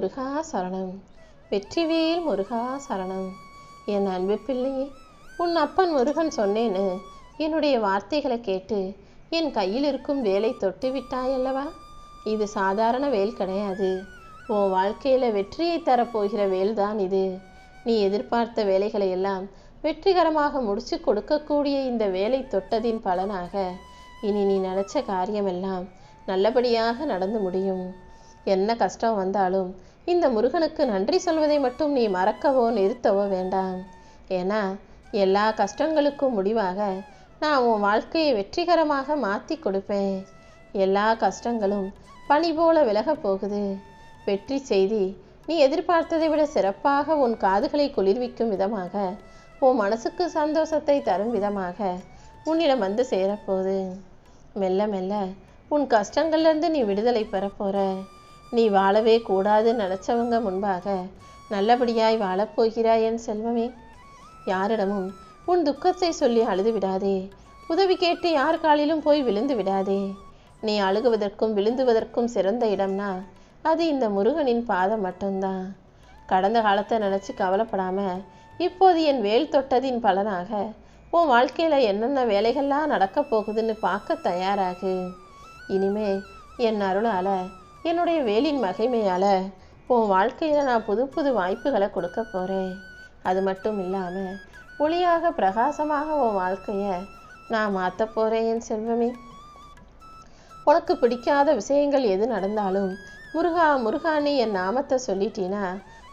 முருகா சரணம். வெற்றிவேல் முருகா சரணம். என் அன்பு பிள்ளையே உன் அப்பன் முருகன் சொன்னேன்னு என்னுடைய வார்த்தைகளை கேட்டு என் கையில் இருக்கும் வேலை தொட்டு விட்டாயல்லவா இது சாதாரண வேல் கிடையாது. உன் வாழ்க்கையில் வெற்றியை தரப்போகிற வேல் தான் இது. நீ எதிர்பார்த்த வேலைகளை எல்லாம் வெற்றிகரமாக முடிச்சு கொடுக்கக்கூடிய இந்த வேலை தொட்டதின் பலனாக இனி நீ நினச்ச காரியமெல்லாம் நல்லபடியாக நடந்து முடியும். என்ன கஷ்டம் வந்தாலும் இந்த முருகனுக்கு நன்றி சொல்வதை மட்டும் நீ மறக்கவோ நிறுத்தவோ வேண்டாம். ஏன்னா எல்லா கஷ்டங்களுக்கும் முடிவாக நான் உன் வாழ்க்கையை வெற்றிகரமாக மாற்றி கொடுப்பேன். எல்லா கஷ்டங்களும் பனி போல விலகப் போகுது. வெற்றி செய்தி நீ எதிர்பார்த்ததை விட சிறப்பாக உன் காதுகளை குளிர்விக்கும் விதமாக உன் மனசுக்கு சந்தோஷத்தை தரும் விதமாக உன்னிடம் வந்து சேரப்போகுது மெல்ல மெல்ல உன் கஷ்டங்கள்லேருந்து நீ விடுதலை பெறப் நீ வாழவே கூடாதுன்னு நினச்சவங்க முன்பாக நல்லபடியாய் வாழப்போகிறாய் என் செல்வமே. யாரிடமும் உன் துக்கத்தை சொல்லி அழுது விடாதே. உதவி கேட்டு யார் காலிலும் போய் விழுந்து விடாதே. நீ அழுகுவதற்கும் விழுந்துவதற்கும் சிறந்த இடம்னா அது இந்த முருகனின் பாதம் மட்டும்தான். கடந்த காலத்தை நினச்சி கவலைப்படாம இப்போது என் வேல் தொட்டதின் பலனாக உன் வாழ்க்கையில் என்னென்ன வேலைகள்லாம் நடக்கப் போகுதுன்னு பார்க்க தயாராகு. இனிமே என் அருளால் என்னுடைய வேலின் மகிமையால் உன் வாழ்க்கையில் நான் புது புது வாய்ப்புகளை கொடுக்க போகிறேன் அது மட்டும் இல்லாமல் ஒளியாக பிரகாசமாக உன் வாழ்க்கையை நான் மாற்ற போகிறேன் என் செல்வமே. உனக்கு பிடிக்காத விஷயங்கள் எது நடந்தாலும் முருகா முருகான்னு என் நாமத்தை சொல்லிட்டீன்னா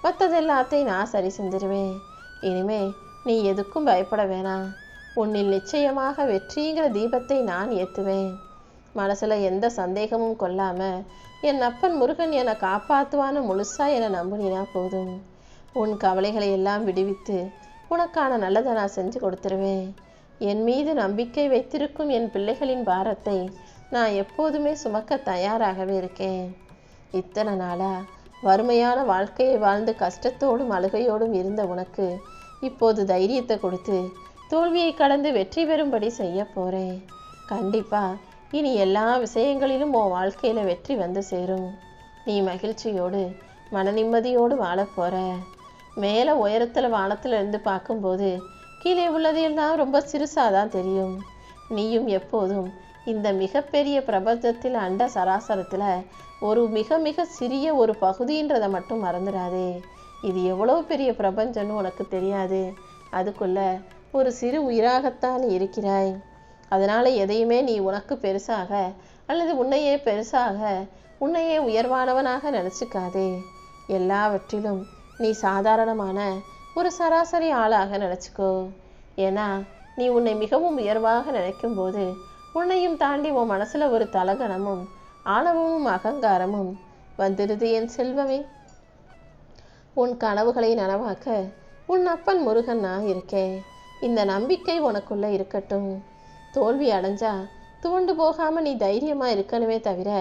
மற்றதெல்லாத்தையும் நான் சரி செஞ்சிருவேன். இனிமே நீ எதுக்கும் பயப்பட வேணாம் உன்னில் நிச்சயமாக வெற்றிங்கிற தீபத்தை நான் ஏற்றுவேன் மனசில் எந்த சந்தேகமும் கொள்ளாம என் அப்பன் முருகன் என்னை காப்பாற்றுவான்னு முழுசா என்னை நம்புனினா போதும். உன் கவலைகளை எல்லாம் விடுவித்து உனக்கான நல்லதை நான் செஞ்சு கொடுத்துருவேன். என் மீது நம்பிக்கை வைத்திருக்கும் என் பிள்ளைகளின் பாரத்தை நான் எப்போதுமே சுமக்க தயாராகவே இருக்கேன். இத்தனை நாளாக வறுமையான வாழ்க்கையை வாழ்ந்து கஷ்டத்தோடும் அழுகையோடும் இருந்த உனக்கு இப்போது தைரியத்தை கொடுத்து தோல்வியை கடந்து வெற்றி பெறும்படி செய்ய போகிறேன் கண்டிப்பாக இனி எல்லா விஷயங்களிலும் உன் வாழ்க்கையில் வெற்றி வந்து சேரும். நீ மகிழ்ச்சியோடு மன நிம்மதியோடு வாழப் மேலே உயரத்தில் வானத்தில் இருந்து பார்க்கும்போது கீழே உள்ளது எல்லாம் ரொம்ப சிறுசாக தான் தெரியும். நீயும் எப்போதும் இந்த மிகப்பெரிய பிரபஞ்சத்தில் அண்ட சராசரத்தில் ஒரு மிக மிக சிறிய ஒரு பகுதின்றதை மட்டும் மறந்துடாதே. இது எவ்வளோ பெரிய பிரபஞ்சம்னு உனக்கு தெரியாது. அதுக்குள்ள ஒரு சிறு உயிராகத்தான் இருக்கிறாய். அதனால் எதையுமே நீ உனக்கு பெருசாக அல்லது உன்னையே பெருசாக உன்னையே உயர்வானவனாக நினச்சிக்காதே. எல்லாவற்றிலும் நீ சாதாரணமான ஒரு சராசரி ஆளாக நினச்சிக்கோ. ஏன்னா நீ உன்னை மிகவும் உயர்வாக நினைக்கும் போது உன்னையும் தாண்டி உன் மனசில் ஒரு தலகணமும் ஆணவமும் அகங்காரமும் வந்துடுது என் செல்வமே. உன் கனவுகளை நனவாக்க உன் அப்பன் முருகன் நான் இருக்கேன். இந்த நம்பிக்கை உனக்குள்ளே இருக்கட்டும். தோல்வி அடைஞ்சா துவண்டு போகாமல் நீ தைரியமாக இருக்கணுமே தவிர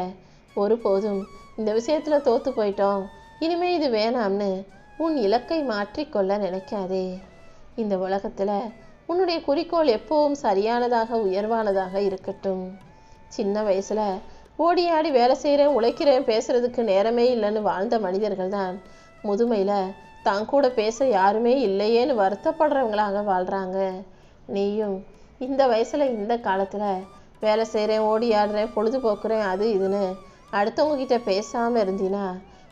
ஒருபோதும் இந்த விஷயத்தில் தோற்று போயிட்டோம். இனிமே இது வேணாம்னு உன் இலக்கை மாற்றிக்கொள்ள நினைக்காதே. இந்த உலகத்தில் உன்னுடைய குறிக்கோள் எப்பவும் சரியானதாக உயர்வானதாக இருக்கட்டும். சின்ன வயசில் ஓடி ஆடி வேலை செய்கிறேன் உழைக்கிறேன் பேசுறதுக்கு நேரமே இல்லைன்னு வாழ்ந்த மனிதர்கள் தான் முதுமையில் தான் கூட பேச யாருமே இல்லையேன்னு வருத்தப்படுறவங்களாக வாழ்கிறாங்க நீயும் இந்த வயசில் இந்த காலத்தில் வேலை செய்கிறேன் ஓடி ஆடுறேன் பொழுதுபோக்குறேன் அது இதுன்னு அடுத்தவங்க கிட்ட பேசாமல் இருந்தீன்னா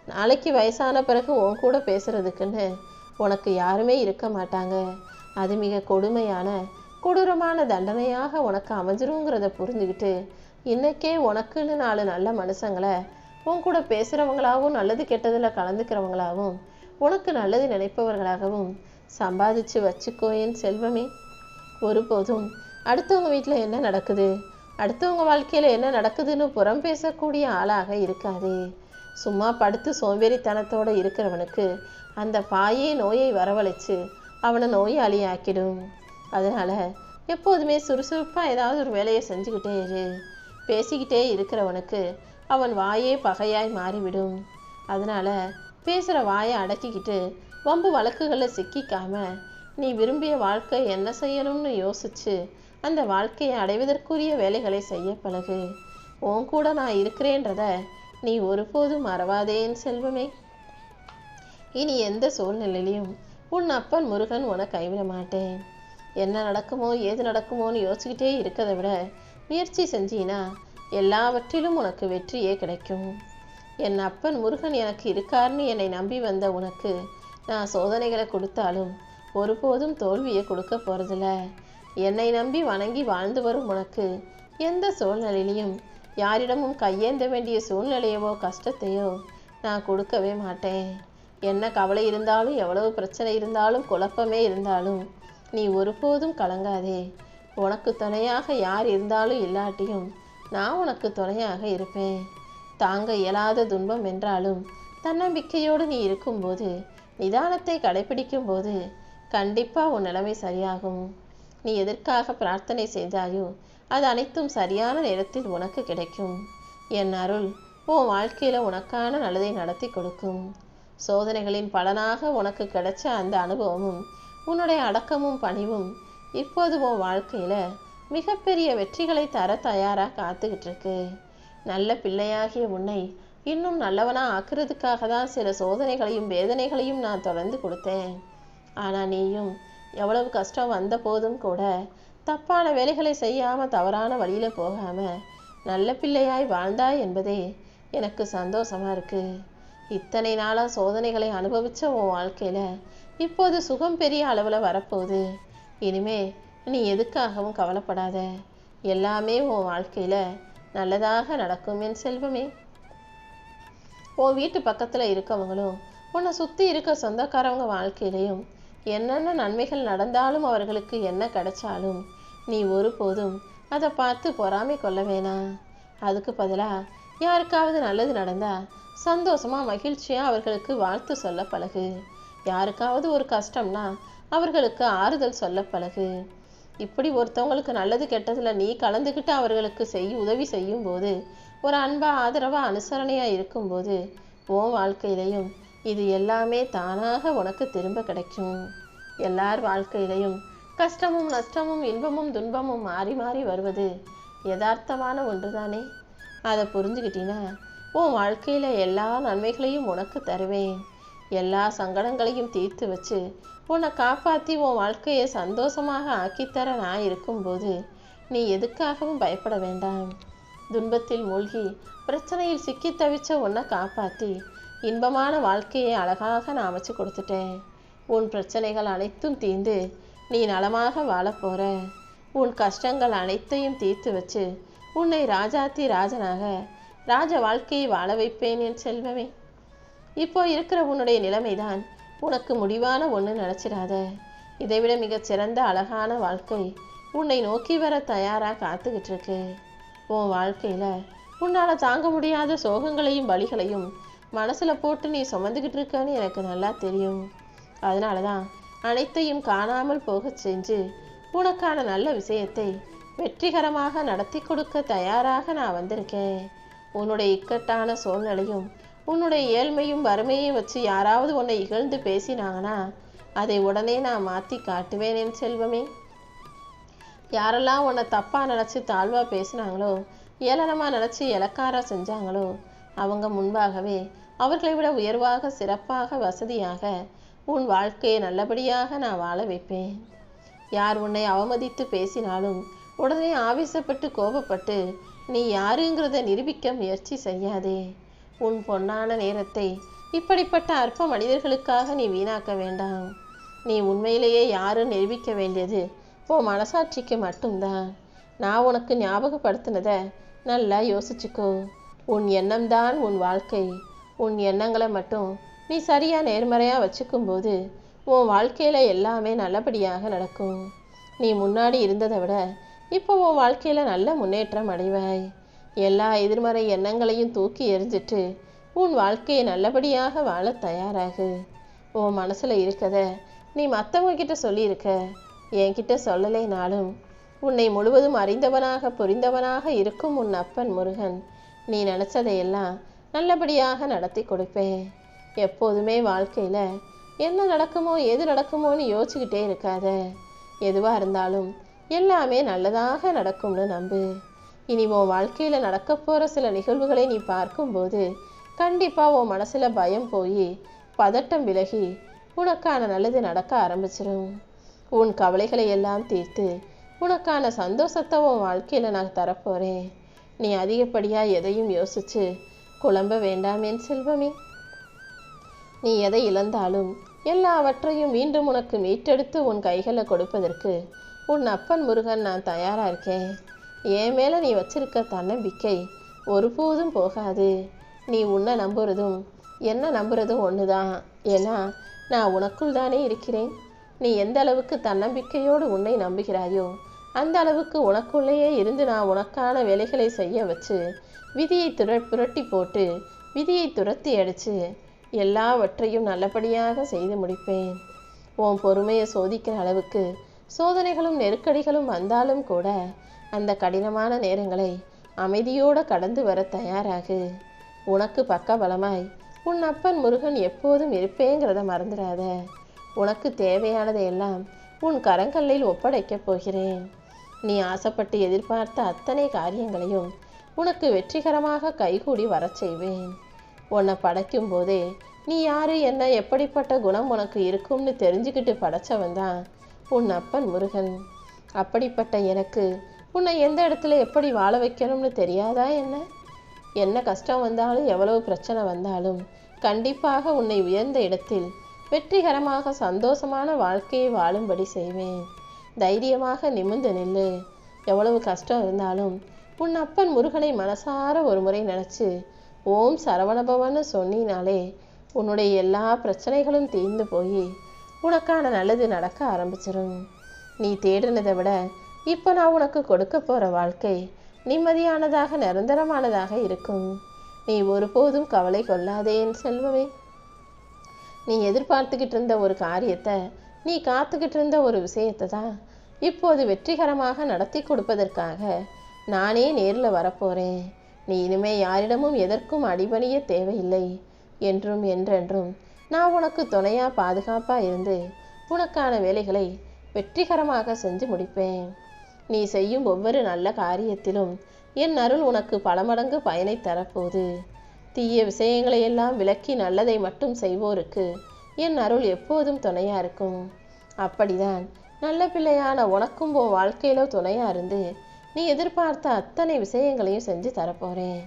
நாளைக்கு வயசான பிறகு உன் கூட பேசுறதுக்குன்னு உனக்கு யாருமே இருக்க மாட்டாங்க. அது மிக கொடுமையான கொடூரமான தண்டனையாக உனக்கு அமைஞ்சிருங்கிறத புரிஞ்சுக்கிட்டு இன்னைக்கே உனக்குன்னு நாலு நல்ல மனுஷங்களை உன் கூட பேசுகிறவங்களாகவும் நல்லது கெட்டதில் கலந்துக்கிறவங்களாகவும் உனக்கு நல்லது நினைப்பவர்களாகவும் சம்பாதிச்சு வச்சுக்கோ என் செல்வமே. ஒருபோதும் அடுத்தவங்க வீட்டில் என்ன நடக்குது? அடுத்தவங்க வாழ்க்கையில் என்ன நடக்குதுன்னு புறம் பேசக்கூடிய ஆளாக இருக்காதே. சும்மா படுத்து சோம்பேறித்தனத்தோட இருக்கிறவனுக்கு அந்த பாயே நோயை வரவழைச்சு அவனை நோயாளி ஆக்கிடும் அதனால் எப்போதுமே சுறுசுறுப்பாக ஏதாவது ஒரு வேலையை செஞ்சுக்கிட்டே இரு. பேசிக்கிட்டே இருக்கிறவனுக்கு அவன் வாயே பகையாய் மாறிவிடும். அதனால் பேசுகிற வாயை அடக்கிக்கிட்டு வம்பு வழக்குகளில் சிக்கிக்காமல் நீ விரும்பிய வாழ்க்கை என்ன செய்யணும்னு யோசிச்சு அந்த வாழ்க்கையை அடைவதற்குரிய வேலைகளை செய்ய பழகு. உன் கூட நான் இருக்கிறேன்றத நீ ஒருபோதும் மறவாதேன் செல்வமே. இனி எந்த சூழ்நிலையிலையும் உன் அப்பன் முருகன் உன கைவிட மாட்டேன். என்ன நடக்குமோ ஏது நடக்குமோன்னு யோசிச்சுக்கிட்டே இருக்கிறத விட முயற்சி செஞ்சினா எல்லாவற்றிலும் உனக்கு வெற்றியே கிடைக்கும். என் அப்பன் முருகன் எனக்கு இருக்காருன்னு என்னை நம்பி வந்த உனக்கு நான் சோதனைகளை கொடுத்தாலும் ஒருபோதும் தோல்வியை கொடுக்க போகிறதில்ல என்னை நம்பி வணங்கி வாழ்ந்து வரும் உனக்கு எந்த சூழ்நிலையிலையும் யாரிடமும் கையேந்த வேண்டிய சூழ்நிலையவோ கஷ்டத்தையோ நான் கொடுக்கவே மாட்டேன். என்ன கவலை இருந்தாலும் எவ்வளவு பிரச்சனை இருந்தாலும் குழப்பமே இருந்தாலும் நீ ஒருபோதும் கலங்காதே. உனக்கு துணையாக யார் இருந்தாலும் இல்லாட்டியும் நான் உனக்கு துணையாக இருப்பேன். தாங்க இயலாத துன்பம் என்றாலும் தன்னம்பிக்கையோடு நீ இருக்கும்போது நிதானத்தை கடைபிடிக்கும் போது கண்டிப்பாக உன் நிலைமை சரியாகும். நீ எதற்காக பிரார்த்தனை செய்தாயோ அது அனைத்தும் சரியான நேரத்தில் உனக்கு கிடைக்கும். என் அருள் உன் வாழ்க்கையில் உனக்கான நல்லதை நடத்தி கொடுக்கும். சோதனைகளின் பலனாக உனக்கு கிடைச்ச அந்த அனுபவமும் உன்னுடைய அடக்கமும் பணிவும் இப்போது உன் வாழ்க்கையில் மிகப்பெரிய வெற்றிகளை தர தயாராக காத்துக்கிட்டு இருக்கு. நல்ல பிள்ளையாகிய உன்னை இன்னும் நல்லவனாக ஆக்குறதுக்காக தான் சில சோதனைகளையும் வேதனைகளையும் நான் தொடர்ந்து கொடுத்தேன். ஆனால் நீயும் எவ்வளவு கஷ்டம் வந்த போதும் கூட தப்பான வேலைகளை செய்யாமல் தவறான வழியில் போகாமல் நல்ல பிள்ளையாய் வாழ்ந்தாய் என்பதே எனக்கு சந்தோஷமாக இருக்கு. இத்தனை நாளாக சோதனைகளை அனுபவித்த உன் வாழ்க்கையில் இப்போது சுகம் பெரிய அளவில் வரப்போகுது. இனிமே நீ எதுக்காகவும் கவலைப்படாத. எல்லாமே உன் வாழ்க்கையில் நல்லதாக நடக்கும் என் செல்வமே. உன் வீட்டு பக்கத்தில் இருக்கவங்களும் உன்னை சுற்றி இருக்க சொந்தக்காரவங்க வாழ்க்கையிலையும் என்னென்ன நன்மைகள் நடந்தாலும் அவர்களுக்கு என்ன கிடைச்சாலும் நீ ஒருபோதும் அதை பார்த்து பொறாமை கொள்ள வேணாம் அதுக்கு பதிலாக யாருக்காவது நல்லது நடந்தா சந்தோஷமாக மகிழ்ச்சியாக அவர்களுக்கு வாழ்த்து சொல்ல பழகு. யாருக்காவது ஒரு கஷ்டம்னா அவர்களுக்கு ஆறுதல் சொல்ல பழகு. இப்படி ஒருத்தவங்களுக்கு நல்லது கெட்டதில் நீ கலந்துக்கிட்டு அவர்களுக்கு செய் உதவி செய்யும் போது ஒரு அன்பா ஆதரவா அனுசரணையாக இருக்கும்போது உன் வாழ்க்கையிலையும் இது எல்லாமே தானாக உனக்கு திரும்ப கிடைக்கும். எல்லார் வாழ்க்கையிலையும் கஷ்டமும் நஷ்டமும் இன்பமும் துன்பமும் மாறி மாறி வருவது யதார்த்தமான ஒன்றுதானே? அதை புரிஞ்சுக்கிட்டீன்னா உன் வாழ்க்கையில் எல்லா நன்மைகளையும் உனக்கு தருவேன். எல்லா சங்கடங்களையும் தீர்த்து வச்சு உன்னை காப்பாற்றி உன் வாழ்க்கையை சந்தோஷமாக ஆக்கித்தர நான் இருக்கும்போது நீ எதுக்காகவும் பயப்பட வேண்டாம். துன்பத்தில் மூழ்கி பிரச்சனையில் சிக்கி தவிச்ச உன்னை காப்பாற்றி இன்பமான வாழ்க்கையை அழகாக நான் அமைச்சு கொடுத்துட்டேன். உன் பிரச்சனைகள் அனைத்தும் தீர்ந்து நீ நலமாக வாழப்போற உன் கஷ்டங்கள் அனைத்தையும் தீர்த்து வச்சு உன்னை ராஜாத்தி ராஜனாக ராஜ வாழ்க்கையை வாழ வைப்பேன் என் செல்வமே. இப்போ இருக்கிற உன்னுடைய நிலைமைதான் உனக்கு முடிவான ஒன்று நினச்சிடாத இதைவிட மிகச் சிறந்த அழகான வாழ்க்கை உன்னை நோக்கி வர தயாராக காத்துக்கிட்டு இருக்கு உன் வாழ்க்கையில் உன்னால் தாங்க முடியாத சோகங்களையும் வழிகளையும் மனசில் போட்டு நீ சுமந்துக்கிட்டு இருக்கன்னு எனக்கு நல்லா தெரியும். அதனால தான் அனைத்தையும் காணாமல் போகச் செஞ்சு உனக்கான நல்ல விஷயத்தை வெற்றிகரமாக நடத்தி கொடுக்க தயாராக நான் வந்திருக்கேன். உன்னுடைய இக்கட்டான சூழ்நிலையும் உன்னுடைய ஏழ்மையும் வறுமையும் வச்சு யாராவது உன்னை இகழ்ந்து பேசினாங்கன்னா அதை உடனே நான் மாற்றி காட்டுவேன் என் செல்வமே. யாரெல்லாம் உன்னை தப்பாக நினச்சி தாழ்வாக பேசினாங்களோ ஏளனமாக நினச்சி இலக்காரா செஞ்சாங்களோ அவங்க முன்பாகவே அவர்களை விட உயர்வாக சிறப்பாக வசதியாக உன் வாழ்க்கையை நல்லபடியாக நான் வாழ வைப்பேன். யார் உன்னை அவமதித்து பேசினாலும் உடனே ஆவேசப்பட்டு கோபப்பட்டு நீ யாருங்கிறத நிரூபிக்க முயற்சி செய்யாதே. உன் பொன்னான நேரத்தை இப்படிப்பட்ட அற்ப மனிதர்களுக்காக நீ வீணாக்க வேண்டாம். நீ உண்மையிலேயே யாரும் நிரூபிக்க வேண்டியது உன் மனசாட்சிக்கு மட்டும்தான். நான் உனக்கு ஞாபகப்படுத்தினத நல்லா யோசிச்சுக்கோ. உன் எண்ணம்தான் உன் வாழ்க்கை. உன் எண்ணங்களை மட்டும் நீ சரியாக நேர்மறையாக வச்சுக்கும் போது உன் வாழ்க்கையில் எல்லாமே நல்லபடியாக நடக்கும். நீ முன்னாடி இருந்ததை விட இப்போ உன் வாழ்க்கையில் நல்ல முன்னேற்றம் அடைவாய். எல்லா எதிர்மறை எண்ணங்களையும் தூக்கி எறிஞ்சிட்டு உன் வாழ்க்கையை நல்லபடியாக வாழ தயாராகு. உன் மனசில் இருக்கத நீ மற்றவங்க கிட்ட சொல்லியிருக்க. என்கிட்ட சொல்லலைனாலும் உன்னை முழுவதும் அறிந்தவனாக புரிந்தவனாக இருக்கும் உன் அப்பன் முருகன். நீ நினச்சதையெல்லாம் நல்லபடியாக நடத்தி கொடுப்பேன். எப்போதுமே வாழ்க்கையில் என்ன நடக்குமோ எது நடக்குமோன்னு யோசிச்சுக்கிட்டே இருக்காத. எதுவாக இருந்தாலும் எல்லாமே நல்லதாக நடக்கும்னு நம்பு. இனி உன் வாழ்க்கையில் நடக்க போகிற சில நிகழ்வுகளை நீ பார்க்கும்போது கண்டிப்பாக உன் மனசில் பயம் போய் பதட்டம் விலகி உனக்கான நல்லது நடக்க ஆரம்பிச்சிடும் உன் கவலைகளை எல்லாம் தீர்த்து உனக்கான சந்தோஷத்தை உன் வாழ்க்கையில் நான் தரப்போகிறேன் நீ அதிகப்படியாக எதையும் யோசிச்சு குழம்ப வேண்டாம் என் செல்வமே. நீ எதை இழந்தாலும் எல்லாவற்றையும் மீண்டும் உனக்கு மீட்டெடுத்து உன் கைகளை கொடுப்பதற்கு உன் அப்பன் முருகன் நான் தயாராக இருக்கேன். என் மேலே நீ வச்சிருக்க தன்னம்பிக்கை ஒருபோதும் போகாது. நீ உன்னை நம்புறதும் என்ன நம்புறதும் ஒன்று தான் ஏன்னா நான் உனக்குள் தானே இருக்கிறேன். நீ எந்த அளவுக்கு தன்னம்பிக்கையோடு உன்னை நம்புகிறாயோ அந்த அளவுக்கு உனக்குள்ளேயே இருந்து நான் உனக்கான வேலைகளை செய்ய வச்சு விதியை துர புரட்டி போட்டு விதியை துரத்தி அடித்து எல்லாவற்றையும் நல்லபடியாக செய்து முடிப்பேன். உன் பொறுமையை சோதிக்கிற அளவுக்கு சோதனைகளும் நெருக்கடிகளும் வந்தாலும் கூட அந்த கடினமான நேரங்களை அமைதியோடு கடந்து வர தயாராகு. உனக்கு பக்கபலமாய் உன் அப்பன் முருகன் எப்போதும் இருப்பேங்கிறத மறந்துடாத. உனக்கு தேவையானதை எல்லாம் உன் கரங்களில் ஒப்படைக்கப் போகிறேன். நீ ஆசைப்பட்டு எதிர்பார்த்த அத்தனை காரியங்களையும் உனக்கு வெற்றிகரமாக கைகூடி வரச் செய்வேன். உன்னை படைக்கும் போதே நீ யாரு என்ன எப்படிப்பட்ட குணம் உனக்கு இருக்கும்னு தெரிஞ்சுக்கிட்டு படைச்சவன் தான் உன் அப்பன் முருகன். அப்படிப்பட்ட எனக்கு உன்னை எந்த இடத்துல எப்படி வாழ வைக்கணும்னு தெரியாதா என்ன? என்ன கஷ்டம் வந்தாலும் எவ்வளவு பிரச்சனை வந்தாலும் கண்டிப்பாக உன்னை உயர்ந்த இடத்தில் வெற்றிகரமாக சந்தோஷமான வாழ்க்கையை வாழும்படி செய்வேன். தைரியமாக நிமிர்ந்து நில்லு. எவ்வளவு கஷ்டம் இருந்தாலும் உன் அப்பன் முருகனை மனசார ஒரு முறை நினச்சி ஓம் சரவணபவன்னு சொன்னினாலே உன்னுடைய எல்லா பிரச்சனைகளும் தீர்ந்து போய் உனக்கான நல்லது நடக்க ஆரம்பிச்சிடும் நீ தேடினதை விட இப்போ நான் உனக்கு கொடுக்க போகிற வாழ்க்கை நிம்மதியானதாக நிரந்தரமானதாக இருக்கும். நீ ஒருபோதும் கவலை கொள்ளாதேன் செல்வமே. நீ எதிர்பார்த்துக்கிட்டு இருந்த ஒரு காரியத்தை நீ காத்துக்கிட்டு இருந்த ஒரு விஷயத்தை தான் இப்போது வெற்றிகரமாக நடத்தி கொடுப்பதற்காக நானே நேரில் வரப்போகிறேன் நீ இனிமே யாரிடமும் எதற்கும் அடிபணிய தேவையில்லை. என்றும் என்றென்றும் நான் உனக்கு துணையாக பாதுகாப்பாக இருந்து உனக்கான வேலைகளை வெற்றிகரமாக செஞ்சு முடிப்பேன். நீ செய்யும் ஒவ்வொரு நல்ல காரியத்திலும் என் அருள் உனக்கு பல மடங்கு பயனை தரப்போகுது தீய விஷயங்களையெல்லாம் விளக்கி விலக்கி நல்லதை மட்டும் செய்வோருக்கு என் அருள் எப்போதும் துணையா இருக்கும். அப்படிதான். நல்ல பிள்ளையான உனக்கும் உன் வாழ்க்கையில துணையா இருந்து நீ எதிர்பார்த்த அத்தனை விஷயங்களையும் செஞ்சு தரப்போறேன்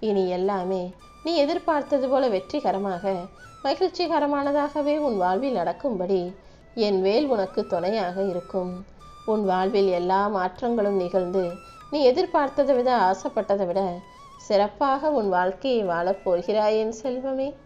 இனி எல்லாமே நீ எதிர்பார்த்தது போல வெற்றிகரமாக மகிழ்ச்சிகரமானதாகவே உன் வாழ்வில் நடக்கும்படி என் வேல் உனக்கு துணையாக இருக்கும். உன் வாழ்வில் எல்லா மாற்றங்களும் நிகழ்ந்து நீ எதிர்பார்த்ததை விட ஆசைப்பட்டதை விட சிறப்பாக உன் வாழ்க்கையை வாழப் போகிறாய் என் செல்வமே.